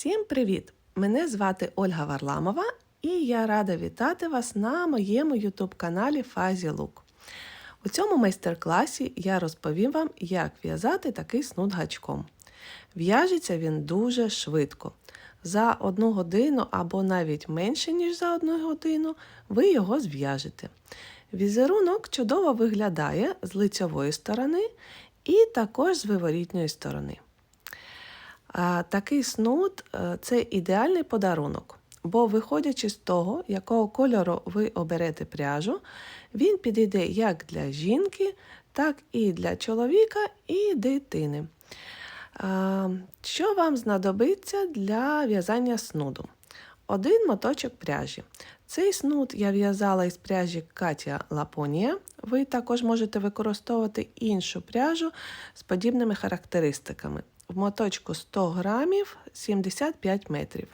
Всім привіт! Мене звати Ольга Варламова і я рада вітати вас на моєму YouTube каналі Фазі Лук. У цьому майстер-класі я розповім вам, як в'язати такий снуд гачком. В'яжеться він дуже швидко. За одну годину або навіть менше, ніж за одну годину, ви його зв'яжете. Візерунок чудово виглядає з лицьової сторони і також з виворітньої сторони. Такий снуд е, це ідеальний подарунок, бо, виходячи з того, якого кольору ви оберете пряжу, він підійде як для жінки, так і для чоловіка і дитини. Що вам знадобиться для в'язання снуду? Один моточок пряжі. Цей снуд я в'язала із пряжі Катя Лапонія. Ви також можете використовувати іншу пряжу з подібними характеристиками. В моточку 100 грамів 75 метрів.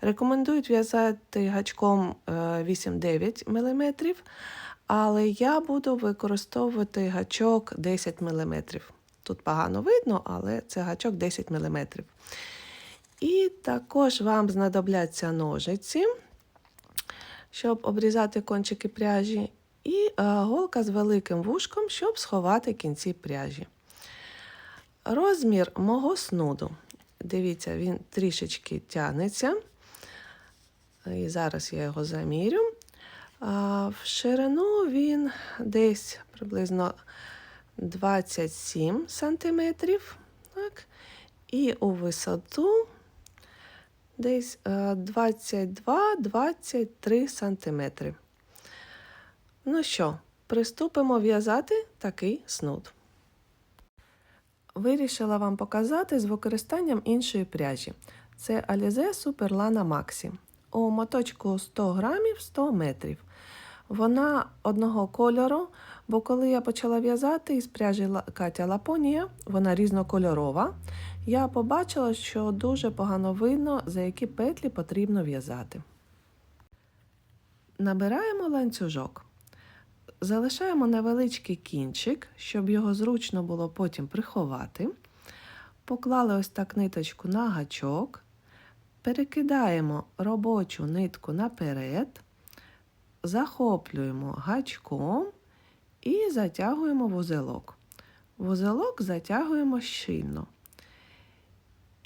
Рекомендують в'язати гачком 8-9 мм, але я буду використовувати гачок 10 мм. Тут погано видно, але це гачок 10 мм. І також вам знадобляться ножиці, щоб обрізати кончики пряжі, і голка з великим вушком, щоб сховати кінці пряжі. Розмір мого снуду. Дивіться, він трішечки тягнеться. І зараз я його замірю. В ширину він десь приблизно 27 сантиметрів. Так. І у висоту десь 22-23 сантиметри. Ну що, приступимо в'язати такий снуд. Вирішила вам показати з використанням іншої пряжі. Це Alize Superlana Maxi. У моточку 100 грамів 100 метрів. Вона одного кольору, бо коли я почала в'язати із пряжі Катя Лапонія, вона різнокольорова, я побачила, що дуже погано видно, за які петлі потрібно в'язати. Набираємо ланцюжок. Залишаємо невеличкий кінчик, щоб його зручно було потім приховати. Поклали ось так ниточку на гачок, перекидаємо робочу нитку наперед, захоплюємо гачком і затягуємо вузелок. Вузелок затягуємо щільно.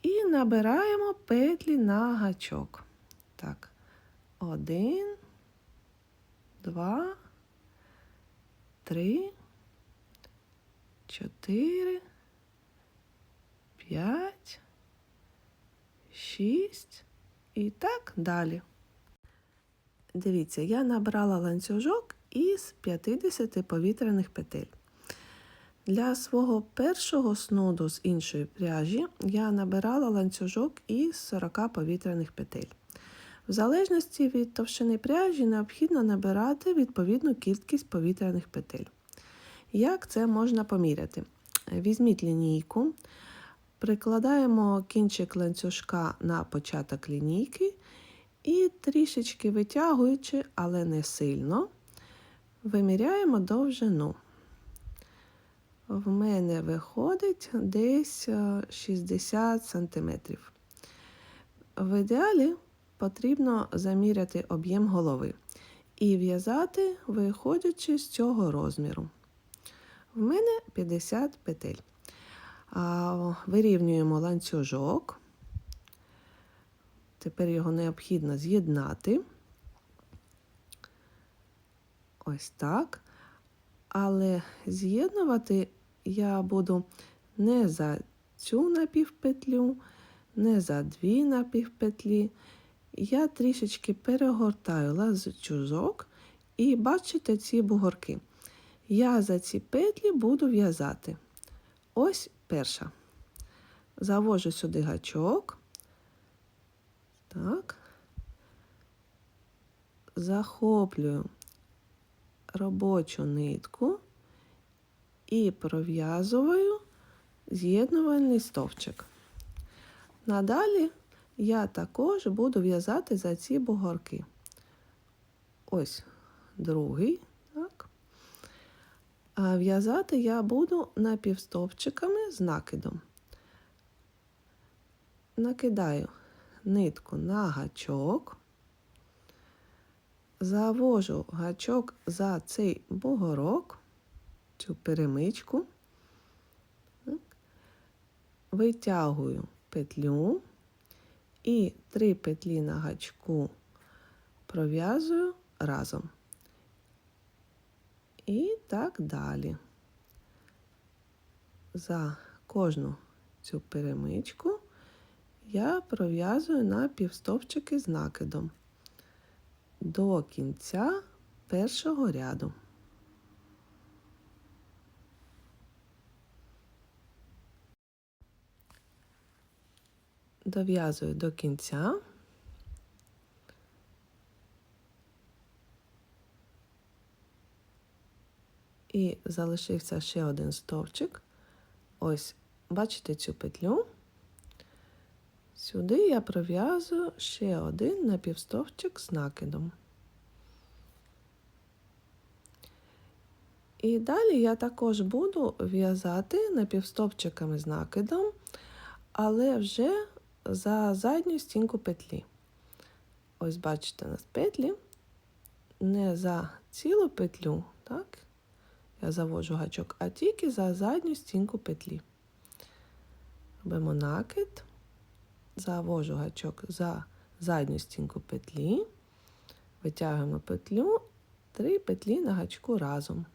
І набираємо петлі на гачок. Так, один, два три, чотири, п'ять, шість і так далі. Дивіться, я набрала ланцюжок із 50 повітряних петель. Для свого першого снуду з іншої пряжі я набирала ланцюжок із 40 повітряних петель. В залежності від товщини пряжі необхідно набирати відповідну кількість повітряних петель. Як це можна поміряти? Візьміть лінійку, прикладаємо кінчик ланцюжка на початок лінійки і трішечки витягуючи, але не сильно, виміряємо довжину. В мене виходить десь 60 см. В ідеалі потрібно заміряти об'єм голови і в'язати, виходячи з цього розміру. В мене 50 петель. Вирівнюємо ланцюжок. Тепер його необхідно з'єднати. Ось так. Але з'єднувати я буду не за цю напівпетлю, не за дві напівпетлі, я трішечки перегортаю ланцюжок і бачите ці бугорки. Я за ці петлі буду в'язати. Ось перша. Завожу сюди гачок. Так. Захоплюю робочу нитку і пров'язую з'єднувальний стовпчик. Надалі я також буду в'язати за ці бугорки. Ось другий. Так. А в'язати я буду напівстовпчиками з накидом. Накидаю нитку на гачок, завожу гачок за цей бугорок, цю перемичку, так, витягую петлю і три петлі на гачку пров'язую разом. І так далі. За кожну цю перемичку я пров'язую на півстовпчики з накидом до кінця першого ряду. Дов'язую до кінця. І залишився ще один стовпчик. Ось, бачите цю петлю? Сюди я пров'язую ще один напівстовпчик з накидом. І далі я також буду в'язати напівстовпчиками з накидом, але вже за задню стінку петлі. Ось, бачите, у нас петлі не за цілу петлю, так? Я заводжу гачок, а тільки за задню стінку петлі. Робимо накид, завожу гачок за задню стінку петлі, витягуємо петлю, три петлі на гачку разом.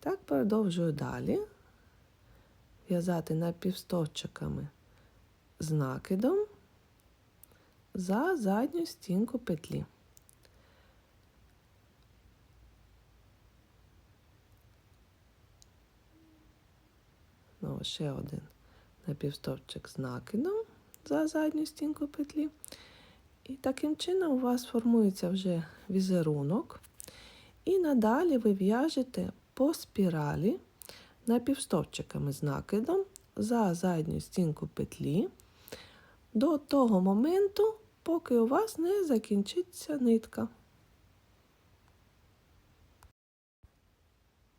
Так продовжую далі в'язати напівстовчиками з накидом за задню стінку петлі. Знову ще один напівстовпчик з накидом за задню стінку петлі. І таким чином у вас формується вже візерунок. І надалі ви в'яжете по спіралі напівстовпчиками з накидом за задню стінку петлі до того моменту, поки у вас не закінчиться нитка.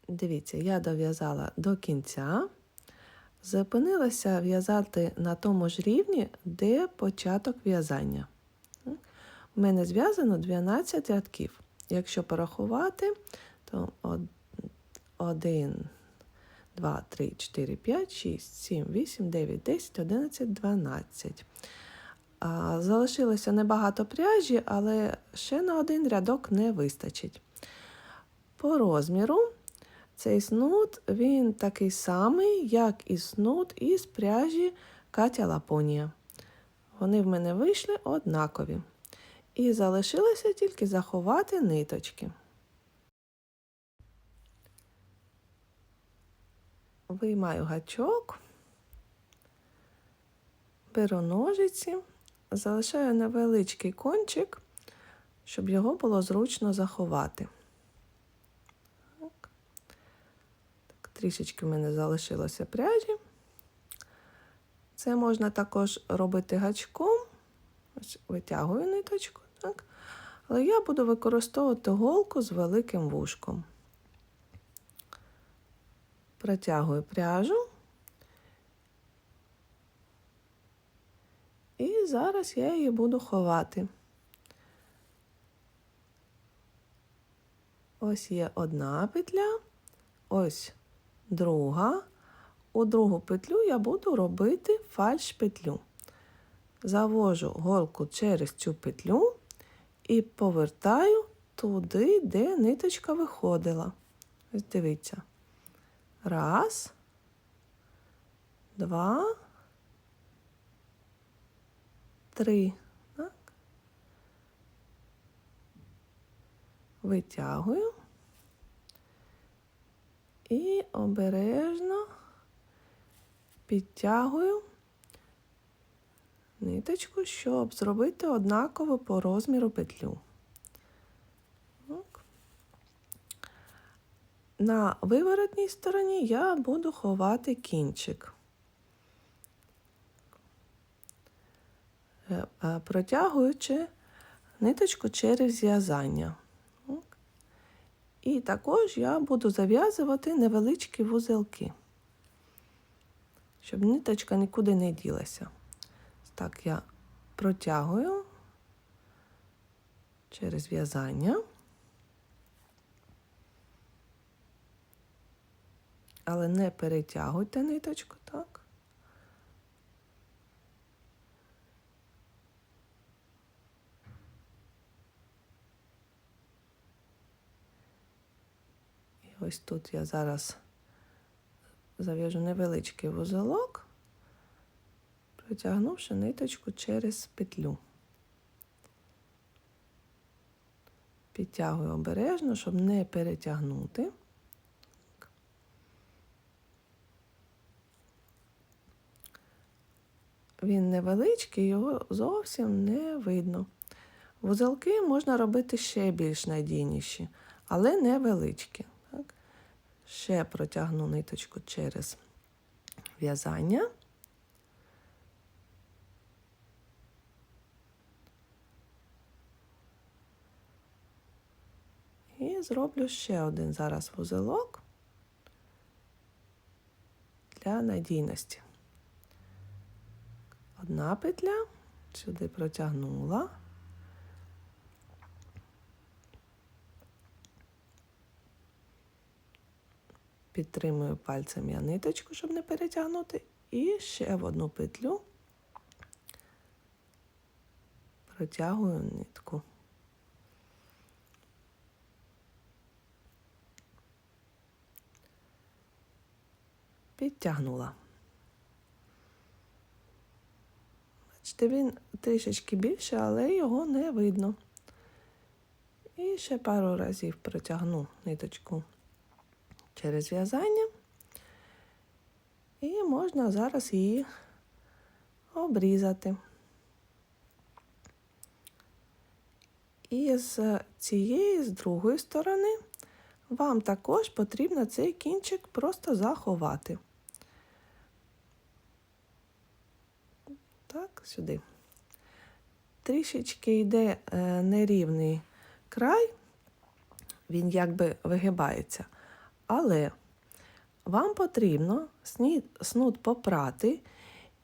Дивіться, я дов'язала до кінця. Зупинилася в'язати на тому ж рівні, де початок в'язання. У мене зв'язано 12 рядків. Якщо порахувати, то 1, 2, 3, 4, 5, 6, 7, 8, 9, 10, 11, 12. Залишилося небагато пряжі, але ще на один рядок не вистачить. По розміру цей снуд він такий самий, як і снуд із пряжі Катя Лапонія. Вони в мене вийшли однакові. І залишилося тільки заховати ниточки. Виймаю гачок, беру ножиці, залишаю невеличкий кончик, щоб його було зручно заховати. Трішечки в мене залишилося пряжі. Це можна також робити гачком. Витягую ниточку, так? але я буду використовувати голку з великим вушком. Протягую пряжу. І зараз я її буду ховати. Ось є одна петля, ось друга. У другу петлю я буду робити фальш петлю. Завожу голку через цю петлю і повертаю туди, де ниточка виходила. Ось дивіться. Раз, два, три. Так. Витягую і обережно підтягую ниточку, щоб зробити однаково по розміру петлю. На виворотній стороні я буду ховати кінчик. Е, е, протягуючи ниточку через зв'язання. І також я буду зав'язувати невеличкі вузелки, щоб ниточка нікуди не ділася. Так, я протягую через в'язання. Але не перетягуйте ниточку, так? І ось тут я зараз зав'яжу невеличкий вузелок, протягнувши ниточку через петлю. Підтягую обережно, щоб не перетягнути. Він невеличкий, його зовсім не видно. Вузелки можна робити ще більш надійніші, але невеличкі. Так? Ще протягну ниточку через в'язання. І зроблю ще один зараз вузелок для надійності. Одна петля, сюди протягнула. Підтримую пальцем я ниточку, щоб не перетягнути. І ще в одну петлю протягую нитку. Підтягнула. Бачите, він трішечки більше, але його не видно. І ще пару разів протягну ниточку через в'язання. І можна зараз її обрізати. І з цієї, з другої сторони, вам також потрібно цей кінчик просто заховати. Так, сюди. Трішечки йде е, нерівний край, він якби вигибається. Але вам потрібно снуд попрати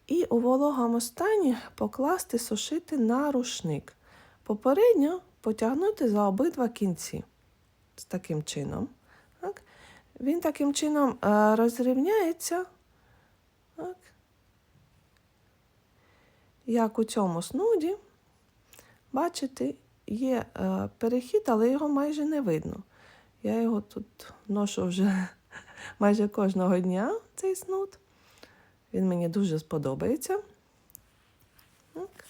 і у вологому стані покласти сушити на рушник. Попередньо потягнути за обидва кінці. З таким чином. Так. Він таким чином е, розрівняється. Так. Як у цьому снуді, бачите, є е, перехід, але його майже не видно. Я його тут ношу вже майже кожного дня, цей снуд. Він мені дуже сподобається. Так.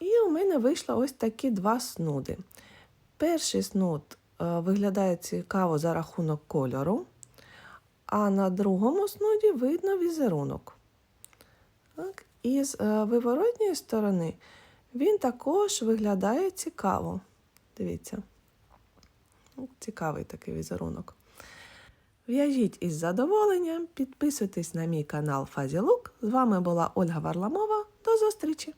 І у мене вийшло ось такі два снуди. Перший снуд е, виглядає цікаво за рахунок кольору, а на другому снуді видно візерунок. Так. І з е, виворотньої сторони він також виглядає цікаво. Дивіться. Цікавий такий візерунок. В'яжіть із задоволенням, підписуйтесь на мій канал Фазілук. З вами була Ольга Варламова. До зустрічі!